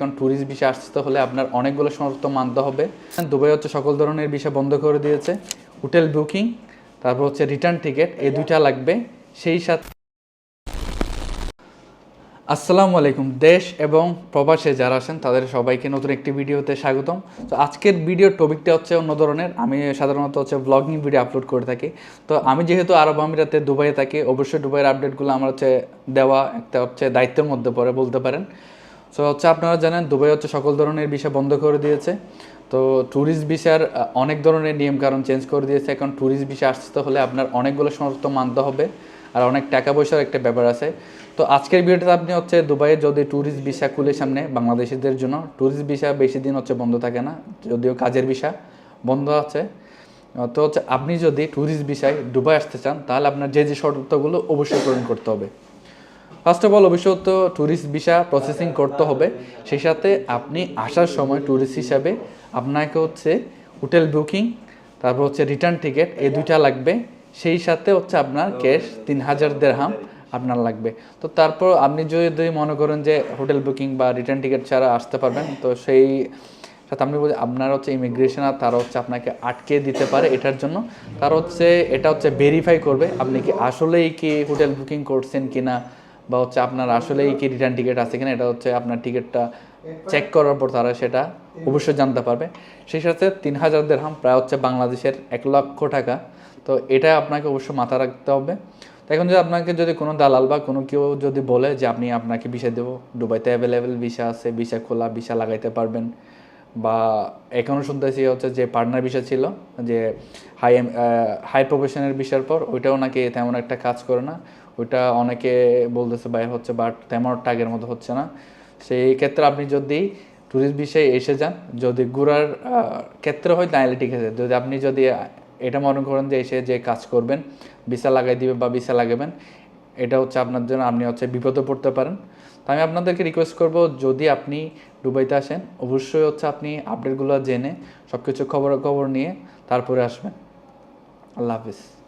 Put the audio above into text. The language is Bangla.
এখন ট্যুরিস্ট ভিসা আসতে হলে আপনার অনেকগুলো শর্ত মানতে হবে। দুবাই হচ্ছে সকল ধরনের ভিসা বন্ধ করে দিয়েছে। হোটেল বুকিং, তারপর হচ্ছে রিটার্ন টিকিট এই দুইটা লাগবে। সেই সাথে আসসালামু আলাইকুম, দেশ এবং প্রবাসে যারা আছেন, তাদের সবাইকে নতুন একটি ভিডিওতে স্বাগতম। তো আজকের ভিডিওর টপিকটা হচ্ছে অন্য ধরনের। আমি সাধারণত হচ্ছে ব্লগিং ভিডিও আপলোড করে থাকি। তো আমি যেহেতু আরব আমিরাতে দুবাইয়ে থাকি, অবশ্যই দুবাইয়ের আপডেটগুলো আমার হচ্ছে দেওয়া একটা হচ্ছে দায়িত্বের মধ্যে পড়ে, বলতে পারেন। সো হচ্ছে আপনারা জানেন, দুবাই হচ্ছে সকল ধরনের ভিসা বন্ধ করে দিয়েছে। তো ট্যুরিস্ট ভিসার অনেক ধরনের নিয়ম কারণ চেঞ্জ করে দিয়েছে। এখন ট্যুরিস্ট ভিসা আসতে হলে আপনার অনেকগুলো শর্ত মানতে হবে আর অনেক টাকা পয়সার একটা ব্যাপার আছে। তো আজকের ভিডিওতে আপনি হচ্ছে দুবাইয়ে যদি ট্যুরিস্ট ভিসা খুলে সামনে বাংলাদেশিদের জন্য ট্যুরিস্ট ভিসা বেশি দিন হচ্ছে বন্ধ থাকে না, যদিও কাজের ভিসা বন্ধ আছে। তো হচ্ছে আপনি যদি ট্যুরিস্ট ভিসায় দুবাই আসতে চান, তাহলে আপনার যে যে শর্তগুলো অবশ্যই পূরণ করতে হবে। ফার্স্ট অফ অল অবশ্যই তো ট্যুরিস্ট ভিসা প্রসেসিং করতে হবে। সেই সাথে আপনি আসার সময় ট্যুরিস্ট হিসাবে আপনাকে হচ্ছে হোটেল বুকিং তারপর হচ্ছে রিটার্ন টিকিট এই দুইটা লাগবে। সেই সাথে হচ্ছে আপনার ক্যাশ তিন হাজার দেড়হাম আপনার লাগবে। তো তারপর আপনি যদি মনে করেন যে হোটেল বুকিং বা রিটার্ন টিকিট ছাড়া আসতে পারবেন, তো সেই সাথে আপনি বলছেন আপনার হচ্ছে ইমিগ্রেশন আর তারা হচ্ছে আপনাকে আটকে দিতে পারে এটার জন্য। তার হচ্ছে এটা হচ্ছে ভেরিফাই করবে আপনি কি আসলেই কি হোটেল বুকিং করছেন কিনা। বা হচ্ছে আপনার আসলেই কি রিটার্ন টিকিট আছে কিনা, এটা হচ্ছে আপনার টিকিটটা চেক করার পর তারা সেটা অবশ্যই জানতে পারবে। সেই সাথে তিন হাজার দেড়হাম প্রায় হচ্ছে বাংলাদেশের এক লক্ষ টাকা। তো এটা আপনাকে অবশ্যই মাথা রাখতে হবে। তো এখন যদি আপনাকে যদি কোনো দালাল বা কোনো কেউ যদি বলে যে আপনি আপনাকে ভিসা দেবো, দুবাইতে অ্যাভেলেবেল ভিসা আছে ভিসা খোলা ভিসা লাগাইতে পারবেন বা এখনও শুনতেছি হচ্ছে যে পার্টনার বিষয় ছিল, যে হাই হাই প্রফেশনের বিষয়ের পর ওইটাও নাকি তেমন একটা কাজ করে না। ওইটা অনেকে বলতেছে ভাই হচ্ছে বাট তেমন টাগের মতো হচ্ছে না। সেই ক্ষেত্রে আপনি যদি ট্যুরিস্ট বিষয়ে এসে যান, যদি ঘোরার ক্ষেত্রে হয় তাহলে ঠিক আছে। যদি আপনি যদি এটা মনে করেন যে এসে যে কাজ করবেন ভিসা লাগাই দিবে বা ভিসা লাগাবেন, এটা হচ্ছে আপনার জন্য, আপনি হচ্ছে বিপদে পড়তে পারেন। তো আমি আপনাদেরকে রিকোয়েস্ট করব, যদি আপনি দুবাইতে আসেন, অবশ্যই হচ্ছে আপনি আপডেটগুলো জেনে সব কিছু খবর খবর নিয়ে তারপরে আসবেন। আল্লাহ হাফিজ।